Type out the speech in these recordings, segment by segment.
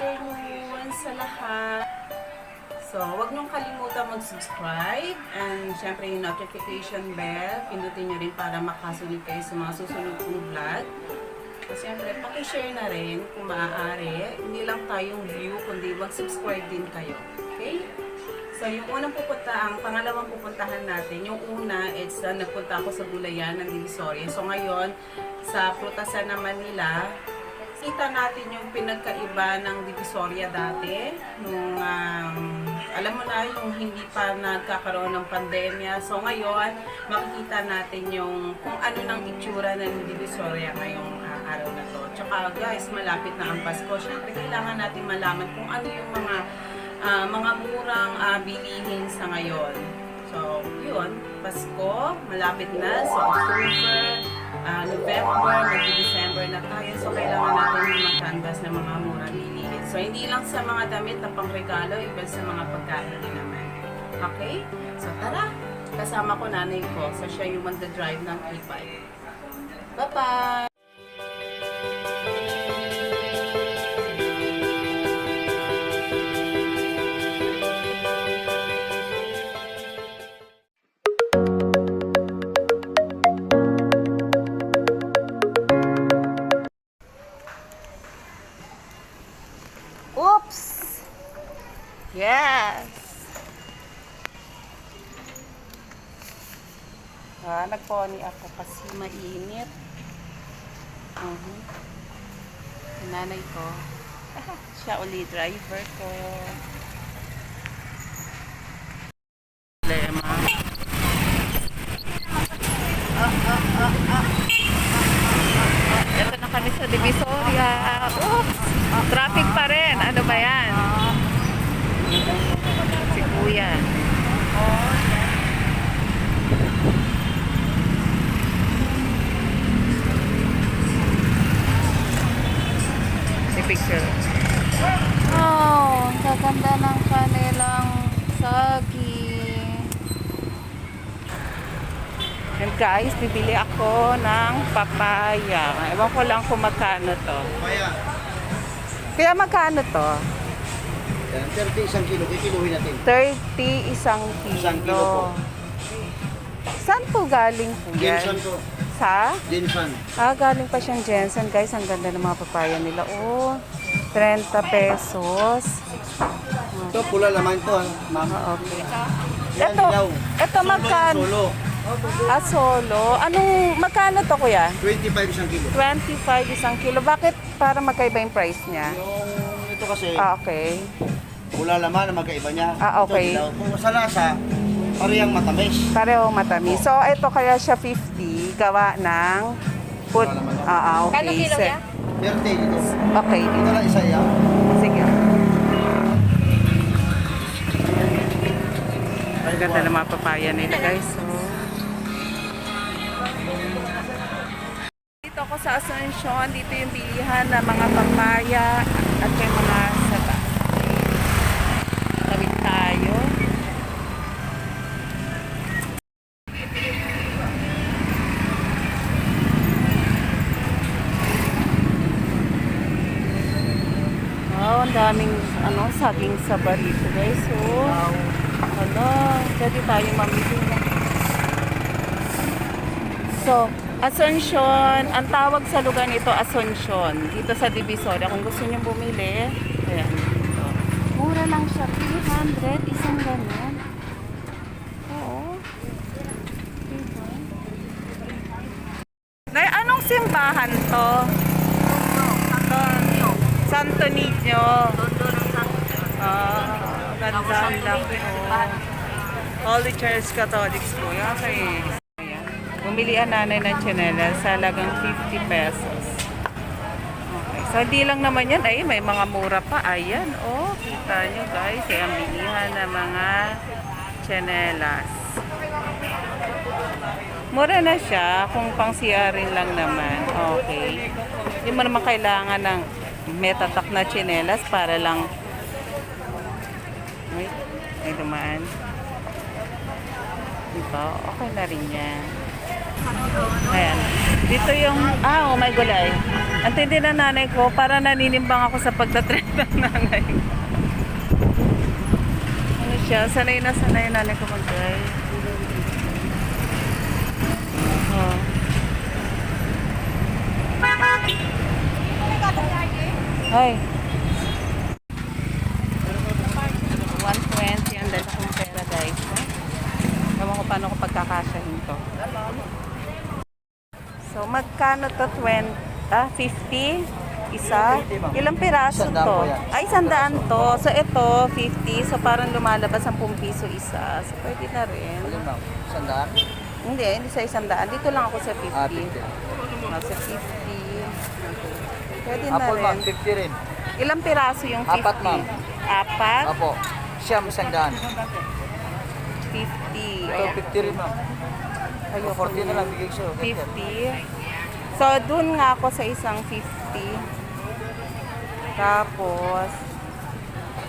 afternoon sa lahat. So, huwag niyong kalimutan mag-subscribe and syempre yung notification bell, pindutin niyo rin para makasunod kayo sa mga susunod kong vlog. So, syempre, pakishare na rin kung maaari. Hindi lang tayong view, kundi mag-subscribe din kayo. Okay? So, yung unang pupunta, ang pangalawang pupuntahan natin, yung una, it's uh, nagpunta ako sa Gulayan ng Divisoria. So, ngayon, sa Prutasan naman nila, kita natin yung pinagkaiba ng Divisoria dati, nung, um, alam mo na, yung hindi pa nagkakaroon ng pandemya. So, ngayon, makikita natin yung kung ano nang itsura ng Divisoria ngayong uh, araw na to. Tsaka, guys, malapit na ang Pasko. Siyempre, kailangan natin malaman kung ano yung mga ah, mga murang ah, bilihin sa ngayon. So, yun, Pasko, malapit na. So, October, ah, November, mag-December na tayo. So, kailangan natin mag-canvas ng mga murang bilihin. So, hindi lang sa mga damit na pangregalo, even sa mga pagkain din naman. Okay? So, tara! Kasama ko nanay ko. So, siya yung mag-drive ng e-bike. Bye-bye! Nagponi ako kasi mainit. Mhm. Yung Nanay ko. Siya uli driver ko. Problema. Ito na kami sa Divisoria. Oops! Traffic pa rin. Ano ba yan? Si Kuya. Si picture. Oh, gaganda ng kanilang saging. And guys, bibili ako ng papaya. Ewan ko lang kung magkano to. Kaya, Kaya magkano to? yan, 30 isang kilo, kikiluhin natin. 30 isang kilo. Isang kilo po. Saan po galing po yan? Jensen po. Sa? Jensen. Ah, galing pa siyang Jensen. Guys, ang ganda ng mga papaya nila. Oh, 30 pesos. Ito, pula naman ito, ha, ma'am. Ah, okay. Yan, Ito, ilaw. ito Solo, magkano? Solo. Ah, solo. Anong, magkano to kuya? 25 isang kilo. 25 isang kilo. Bakit para magkaiba yung price niya? Yung ito kasi, Ah, okay. pula naman ang magkaiba niya. Ah, okay. Ito, dilaw. Kung sa lasa, parehang matamis. Pareho matamis. So, ito kaya siya 50. Gawa ng put. Ah, ah, okay. Kano kilo So- niya? 30 dito. Okay. Ito lang isa yan. Sige. Ang ganda ng mga papaya nila guys. So, ako sa Asuncion. Dito yung bilihan ng mga papaya at yung mga saba. Tawid tayo. Wow, ang daming ano, saging saba rito guys. Oh. Hala, pwede tayo mamili na. So, Asuncion, ang tawag sa lugar nito Asuncion, dito sa Divisoria. Kung gusto niyo bumili, ayan. So, mura lang siya, 300, isang ganun. Oo. Nay, anong simbahan to? Santo Niño. Ah, ganda ang laki. Holy Church Catholics po. Yan kay Ayan. Bumili ang nanay ng tsinelas sa halagang 50 pesos. Okay. So, di lang naman yan. Ay, may mga mura pa. Ayan, oh. Kita nyo, guys. Ayan, bilihan ng mga tsinelas. Mura na siya kung pang CR rin lang naman. Okay. Hindi mo naman kailangan ng metatak na tsinelas para lang ay, ay dumaan. Diba? Okay na rin yan. Ayan. Dito yung, ah, oh my gulay. Ang tindi ng nanay ko, para naninimbang ako sa pagtatrend ng nanay. Ano siya? Sanay na sanay nanay ko mag-drive. Oh. Ay. 120 ang dala kong pera guys. Ha? Ewan ko paano ko pagkakasyahin to. So, magkano to? 20, ah, 50? Isa? Ilang piraso to? Ay, sandaan to. So, ito, 50. So, parang lumalabas 10 piso isa. So, pwede na rin. Alin ma'am? Sandaan? Hindi, hindi sa isandaan. Dito lang ako sa 50. Ah, 50. Nasa 50. Pwede na Apple rin. ma'am, 50 rin. Ilang piraso yung 50? Apat, ma'am. Apat? Apo. Siyam, sandaan. 50. Ito, Ayan. 50 rin ma'am. Ayoko 40 na lang, bigay sa'yo. 50. So, dun nga ako sa isang 50. Tapos,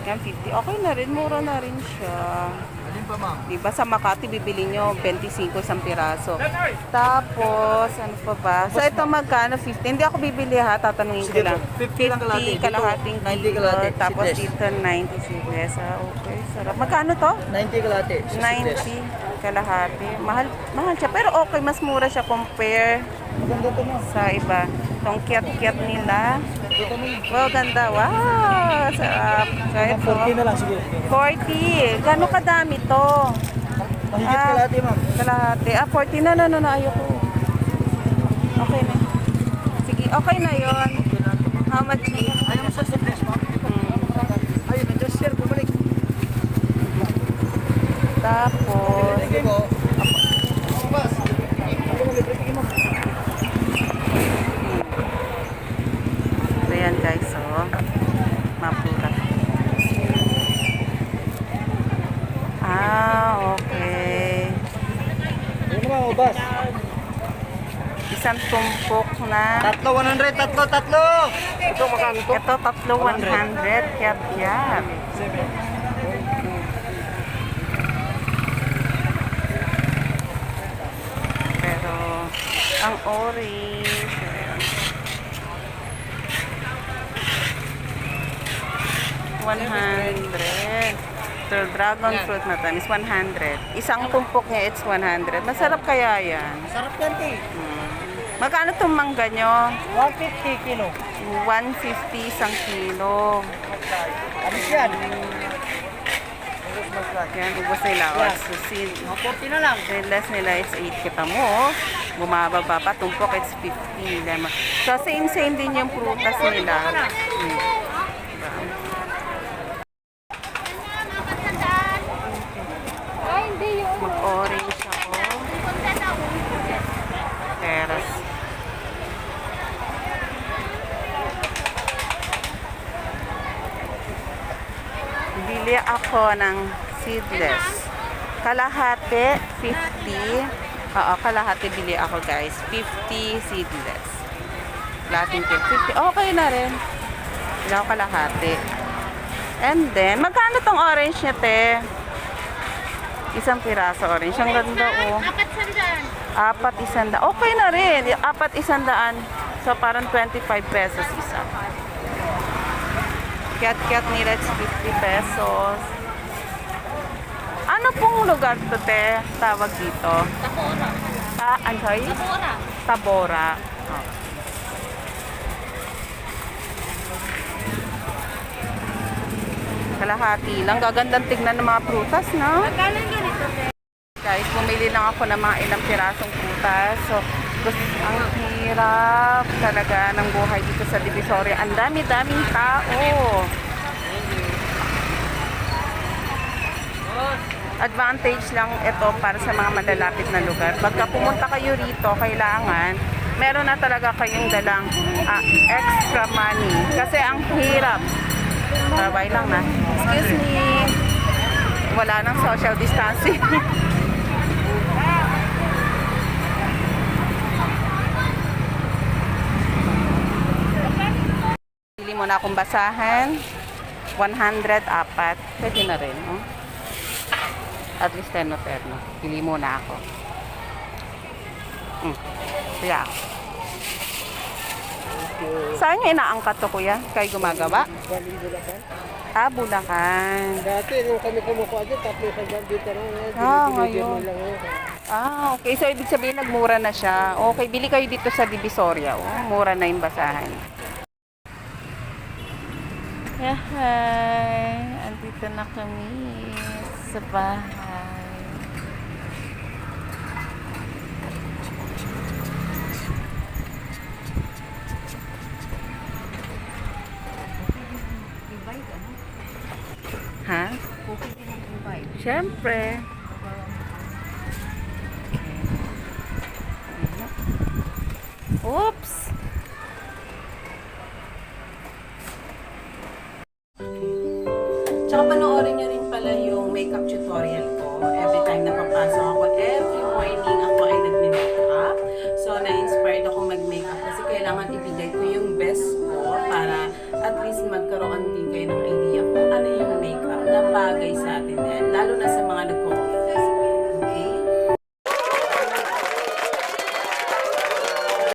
yan 50. Okay na rin, mura na rin siya. Alin pa ma'am? Diba sa Makati, bibili nyo 25 isang piraso. Tapos, ano pa ba? So, ito magkano? 50. Hindi ako bibili ha, tatanungin ko Sige lang. po, 50 lang kalahati. Dito, kalahating 90 kilo. kalahati, Tapos seedless. dito 90 seedless. Ah, okay, sarap. Magkano to? 90 kalate. 90 kalahati. Mahal, mahal siya. Pero okay, mas mura siya compare Maganda to ma'am. sa iba. Itong kiat-kiat nila. Wow, ganda. Wow! Sarap. So, ito. na lang, sige. 40. Gano'ng kadami to? Mahigit Ah. kalate ma'am. Kalahati. Ah, 40 na, no, no, no. Ayoko. Okay na. Sige, okay na yon. How much? Ayaw mo sa seedless ma'am? Hmm. Ayun, just share, bumalik. Tapos, Sige po. Boss. So yan guys, so mapura. Ah, okay. Isang tumpok na. Tatlo, 100, tatlo, tatlo. Ito, magkano to? Ito tatlo 100. Kiyat kiyat. Pero ang orange. ayun. 100. So, dragon fruit na tamis, 100. Isang tumpok niya, it's 100. Masarap kaya yan. Sarap yan, te. Magkano itong mangga nyo? 150 kilo. 150 isang kilo. Alis yan. Yan, ubos nila. O, Yan. susin. 40 na lang. Less nila is 8. Kita mo, oh. bumababa pa. Tumpok, it's 50. Lemon. So, same-same din yung prutas nila. Hmm. Ay, hindi yun. Mag-orange ako. Peras. Bili ako ng seedless. Kalahati, 50. Oo, kalahati bili ako guys. 50 seedless. Lating 50. Okay na rin. Bili ako kalahati. And then, magkano tong orange niya, te? Isang piraso orange. Ang ganda, oh. Apat sandaan. Apat isanda. Okay na rin. Apat isandaan. So, parang 25 pesos isa. Kiat-kiat nila, it's 50 pesos. Ano pong lugar to, te? Tawag dito? Tapora. Ah, I'm sorry? Tapora. Tabora. Oh. Kalahati lang. Gagandang tignan ng mga prutas, no? Magkano ganito, te? Guys, bumili lang ako ng mga ilang pirasong prutas. So, gusto, ang hirap talaga ng buhay dito sa Divisoria. Ang dami-daming tao. Advantage lang ito para sa mga malalapit na lugar. Pagka pumunta kayo rito, kailangan meron na talaga kayong dalang ah, extra money. Kasi ang hirap. Sabay lang na. Excuse me. Wala nang social distancing. Pili mo na akong basahan. 100 apat. Pwede na rin. Oh. At least terno terno. Pili mo na ako. Hmm. Yeah. Saan nyo inaangkat to kuya? Kayo gumagawa? Galing Bulacan. Ah, Bulacan. Dati, nung kami kumukuha dito, tatlo sa dyan dito lang. eh, Ah, ngayon. yun. Ah, okay. So, ibig sabihin, nagmura na siya. Okay, bili kayo dito sa Divisoria. Oh, mura na yung basahan. Yahay! Andito na kami sa bahay. Ha? Siyempre.